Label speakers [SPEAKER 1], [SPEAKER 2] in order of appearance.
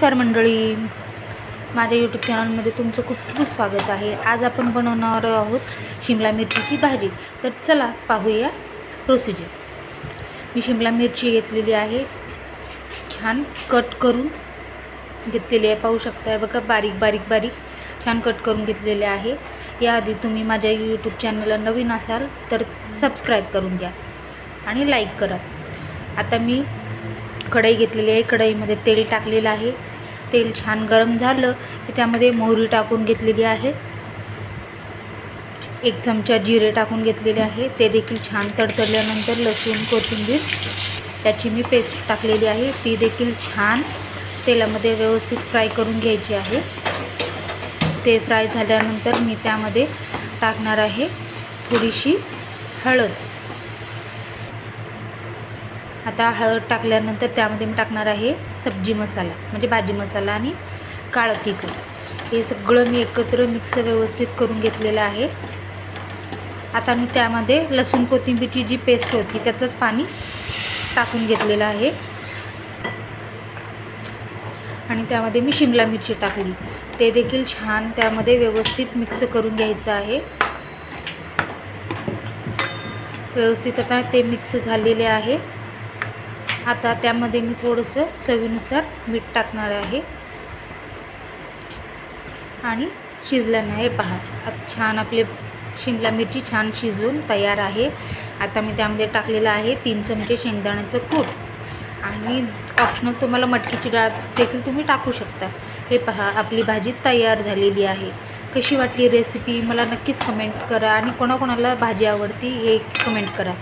[SPEAKER 1] नमस्कार मंडळी. माझ्या यूट्यूब चॅनलमध्ये तुमचं खूप खूप स्वागत आहे. आज आपण बनवणार आहोत शिमला मिरचीची भाजी. तर चला पाहूया प्रोसिजर मी शिमला मिरची घेतलेली आहे. छान कट करून घेतलेली आहे. पाहू शकताय बघा बारीक बारीक बारीक छान कट करून घेतलेले आहे. याआधी तुम्ही माझ्या यूट्यूब चॅनलला नवीन असाल तर सबस्क्राईब करून घ्या आणि लाईक करा. आता मी कढई घेतलेली आहे. कढईमध्ये तेल टाकलेलं आहे. तेल छान गरम झालं की त्यामध्ये मोहरी टाकून घेतलेली आहे. एक चमचा जिरे टाकून घेतलेले आहे. ते देखील छान तडतडल्यानंतर लसूण कोथिंबीर त्याची मी पेस्ट टाकलेली आहे. ती देखील छान तेलामध्ये व्यवस्थित फ्राय करून घ्यायची आहे. ते फ्राय झाल्यानंतर मी त्यामध्ये टाकणार आहे थोडीशी हळद. आता हळद टाकल्यानंतर त्यामध्ये मी टाकणार आहे सब्जी मसाला म्हणजे भाजी मसाला आणि काळं तिखट. हे सगळं मी एकत्र मिक्स व्यवस्थित करून घेतलेलं आहे. आता मी त्यामध्ये लसूण कोथिंबीरची जी पेस्ट होती त्याचंच पाणी टाकून घेतलेलं आहे. आणि त्यामध्ये मी शिमला मिरची टाकली. ते देखील छान त्यामध्ये व्यवस्थित मिक्स करून घ्यायचं आहे. व्यवस्थित आता ते मिक्स झालेले आहे. आता त्यामध्ये मी थोडंसं चवीनुसार मीठ टाकणार आहे. आणि शिजलं नाही पहा. छान आपले शिमला मिरची छान शिजवून तयार आहे. आता मी त्यामध्ये टाकलेलं आहे तीन चमचे शेंगदाण्याचं कूट. आणि ऑप्शनल तुम्हाला मटकीची डाळ देखील तुम्ही टाकू शकता. हे पहा आपली भाजी तयार झालेली आहे. कशी वाटली रेसिपी मला नक्कीच कमेंट करा आणि कोणाकोणाला भाजी आवडती हे कमेंट करा.